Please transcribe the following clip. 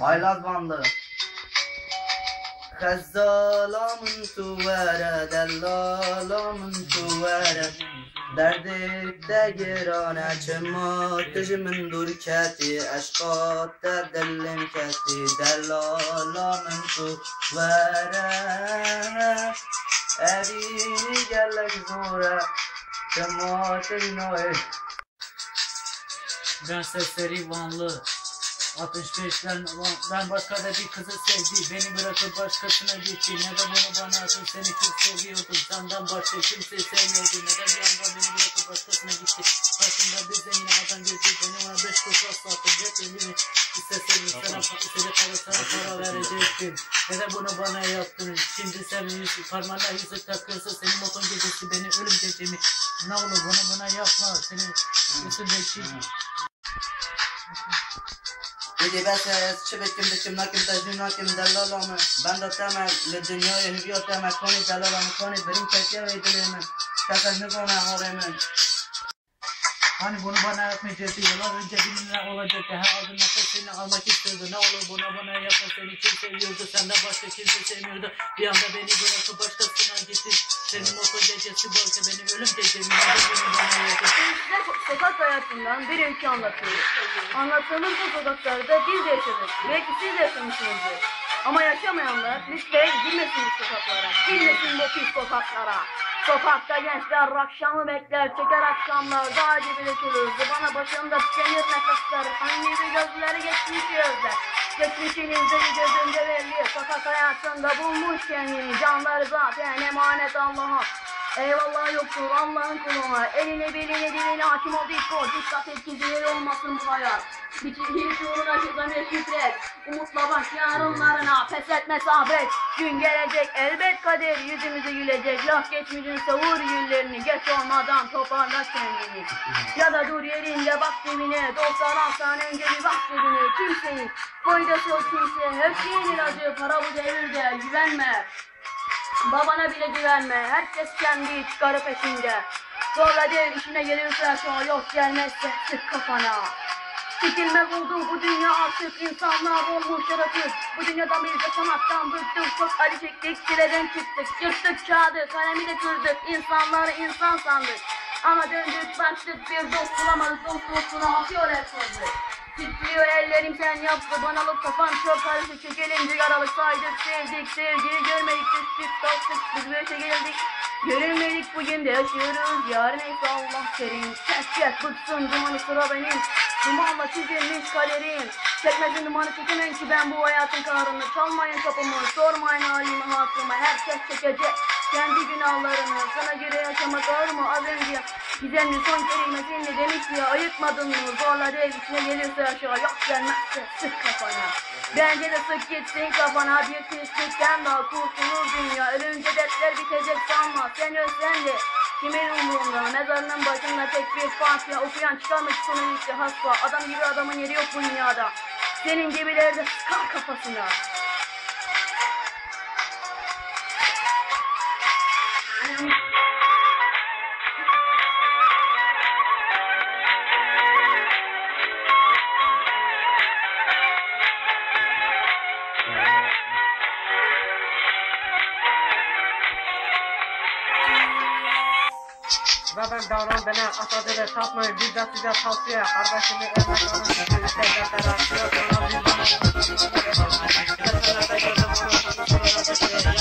Haylaz bandı. Kazzalamun tuvara, dallalamun tuvara. Derdikde giran açma, tejmin dur kati, aşkatta dillim kati, dallalamun tuvara. Evini gellek zora, cemaat noy. Ben serseri Vanlı. 65'ten ben başka da bir kızı sevdi. Beni bırakıp başkasına gitti. Ne de bunu bana atın seni çok seviyordum. Senden başka kimse sevmiyordu Ne de bir anda beni bırakıp başkasına gitti? Karşımda bir zengin adam gözü Beni ona beş kuruş sattı. Hep elini. İsteseydin sana istedi para sana para verecektim. Ne de bunu bana yaptın? Şimdi sen parmağına yüzük takıyorsa Senin moton gecesi beni ölüm gecemi. Ne olur bunu bana yapma. Senin üstündeki Dedi bese çivikim dikim nakim tecnim nakim dellalamı Ben de temel li dünyayı hüviyo temel koni dellalamı koni Birim kekye ve dilimi Kesek nizone haremin Hani bunu bana yapmayacaktı. Yıllar önce benimle olacaktı. Her aldığın nefes seni almak istiyordu. Ne olur buna bana yapma seni kim seviyordu. Senden başka kimse sevmiyordu. Bir anda beni bırakıp başkasına hayatından bir öykü anlatıyoruz. Anlattığımız bu sokaklarda biz de yaşadık. Belki siz de yaşamışsınızdır. Ama yaşamayanlar lütfen girmesin bu sokaklara. Girmesin bu pis sokaklara. Sokakta gençler akşamı bekler, çeker akşamlar, daha gibi dökülürdü. Bana başımda tükenir nefesler, bir gözleri geçmiş gözler. Geçmişinizde bir gözünde belli, sokak hayatında bulmuş kendini. Canları zaten emanet Allah'a. Eyvallah yoktur Allah'ın kuluna. Eline beline diline hakim ol dikkat. Dikkat et gizleri olmasın bu hayat. Hiç, hiç uğruna şükret. Umutla bak yarınlarına pes etme sabret. Gün gelecek elbet kader yüzümüze gülecek. Laf geçmişinse vur yüllerini. Geç olmadan toparla kendini. Ya da dur yerinde bak dibine. Dostlar alsan önce bir bak dibine. Kimsenin faydası yok kimseye. Her şeyin ilacı para bu devirde. Güvenme. Babana bile güvenme. Herkes kendi çıkarı peşinde. Zorla değil işine gelirse aşağı yok gelmezse sık kafana. Çekilmez oldu bu dünya artık insanlar olmuş yaratık. Bu dünyada biz de sanattan bıktık. Çok acı çektik çileden çıktık. Yırttık kağıdı kalemi de kırdık. İnsanları insan sandık. Ama döndük baktık bir dost bulamadık. Dost dostuna atıyor hep sözü. Titriyor ellerim sen yaptı banalık kafam çok karışık çekilince yaralık saydık sevdik sevgiyi görmedik. Düştük kalktık biz böyle geldik. Görünmedik bugün de yaşıyoruz. Yarın ise Allah kerim Kes kes bıksın dumanı sıra benim. Dumanla çizilmiş kaderim. Çekmezin dumanı çekemem ki ben bu hayatın kahrını. Çalmayın kapımı sormayın halimi hatırımı Herkes çekecek kendi günahlarını Sana göre yaşamak ağır mı az önce Gizemli son kelimesini demiş ya ayıtmadın mı? Zorla değil içine gelirse aşağı yok gelmezse sık kafana. Bence de sık gitsin kafana bir pislikten daha kurtulur dünya. Ölünce dertler bitecek sanma sen ölsen de Kimin umurunda mezarının başında tek bir fatiha okuyan çıkarmış sonu işte hasba. Adam gibi adamın yeri yok bu dünyada. Senin gibileri de sıkar kafasına Ve ben davran bana asadı ve satmayın de size tavsiye Kardeşimi evlat alın birlikte defter atıyor Sonra bir bana Geçenlerde gördüm onu